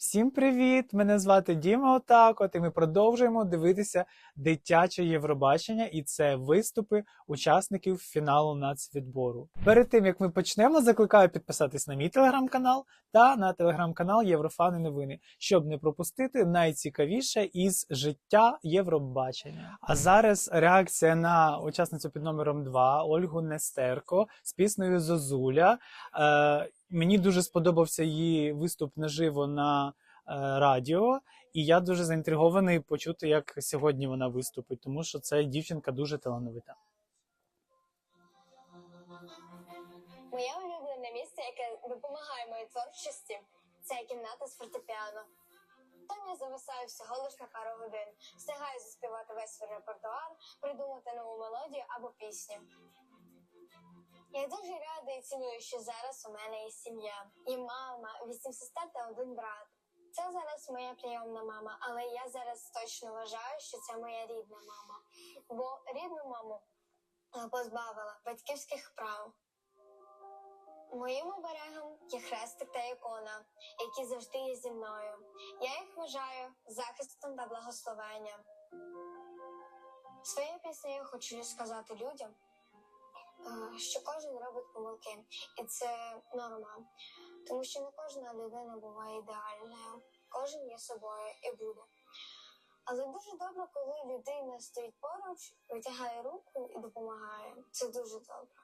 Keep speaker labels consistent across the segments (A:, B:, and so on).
A: Всім привіт! Мене звати Діма Отакот, і ми продовжуємо дивитися дитяче Євробачення, і це виступи учасників фіналу нацвідбору. Перед тим як ми почнемо, закликаю підписатись на мій телеграм-канал та на телеграм-канал Єврофани Новини, щоб не пропустити найцікавіше із життя Євробачення. А зараз реакція на учасницю під номером 2 Ольгу Нестерко з піснею Зозуля. Е, Мені дуже сподобався її виступ наживо на е, радіо, і я дуже заінтригований почути, як сьогодні вона виступить, тому що це дівчинка дуже талановита.
B: Моє улюблене місце, яке допомагає моїй творчості, це кімната з фортепіано. Там я зависаю всього лиш на пару годин, встигаю заспівати весь свій репертуар, придумати нову мелодію або пісню. Я дуже рада і ціную, що зараз у мене є сім'я, і мама, вісім сестер та один брат. Це зараз моя прийомна мама, але я зараз точно вважаю, що це моя рідна мама. Бо рідну маму позбавила батьківських прав. Моїм оберегом є хрестик та ікона, які завжди є зі мною. Я їх вважаю захистом та благословенням. Своєю піснею хочу сказати людям, що кожен робить помилки, і це норма, тому що не кожна людина буває ідеальною, кожен є собою і буде. Але дуже добре, коли людина стоїть поруч, витягає руку і допомагає. Це дуже добре.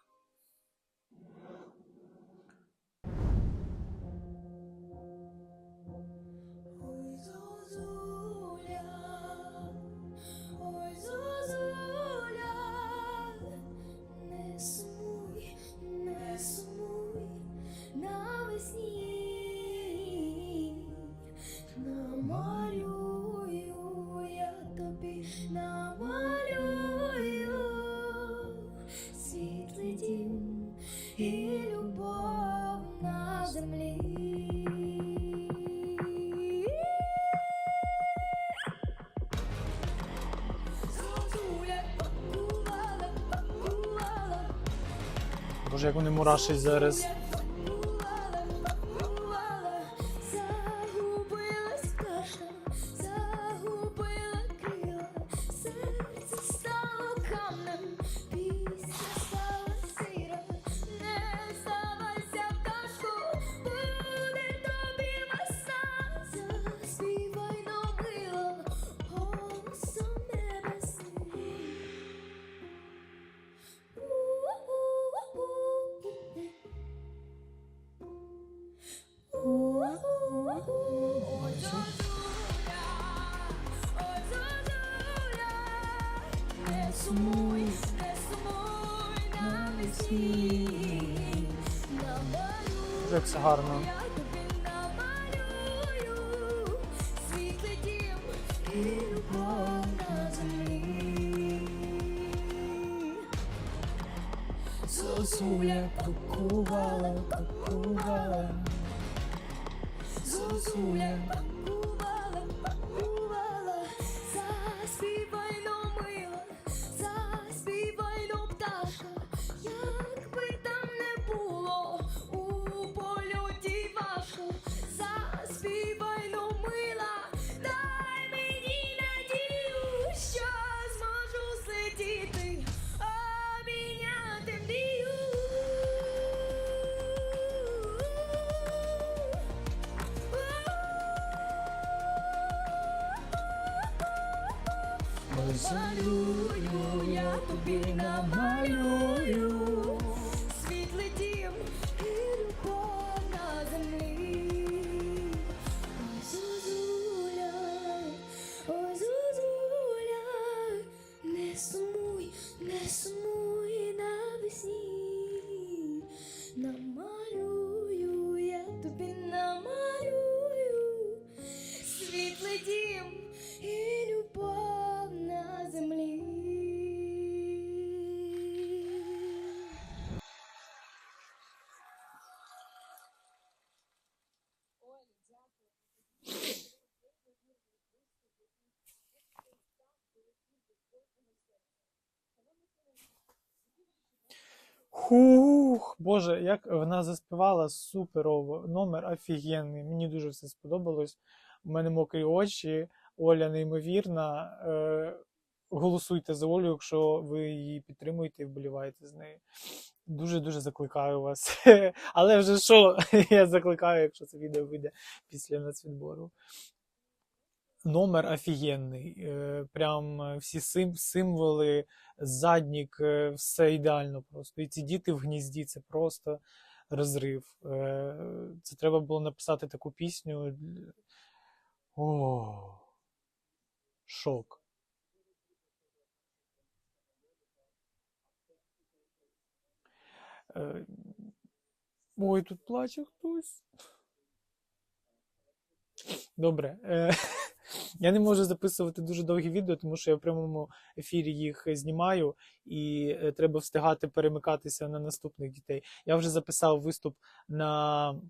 A: Боже, як вони мурашить зараз. Дуже як все гарно.
C: я тобі намалюю
A: Зозуля Малюю,
C: я тобі намалюю. Світлий дім
A: Хух, Боже, як вона заспівала суперово. Номер офігенний. Мені дуже все сподобалось. У мене мокрі очі, Оля неймовірна. Е, голосуйте за Олю, якщо ви її підтримуєте і вболіваєте з нею. Дуже-дуже закликаю вас. Але вже що, я закликаю, якщо це відео вийде після нацвідбору. Номер офігенний. Е, Прям е, всі сим, символи, заднік, е, все ідеально просто. І ці діти в гнізді це просто розрив. Це треба було написати таку пісню. О, шок. Ой, тут плаче хтось. Добре. Я не можу записувати дуже довгі відео, тому що я в прямому ефірі їх знімаю, і е, треба встигати перемикатися на наступних дітей. Я вже записав виступ на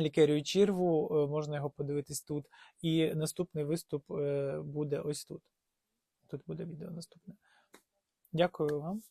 A: лікерію Чірву, е, можна його подивитись тут. І наступний виступ е, буде ось тут. Тут буде відео наступне. Дякую вам.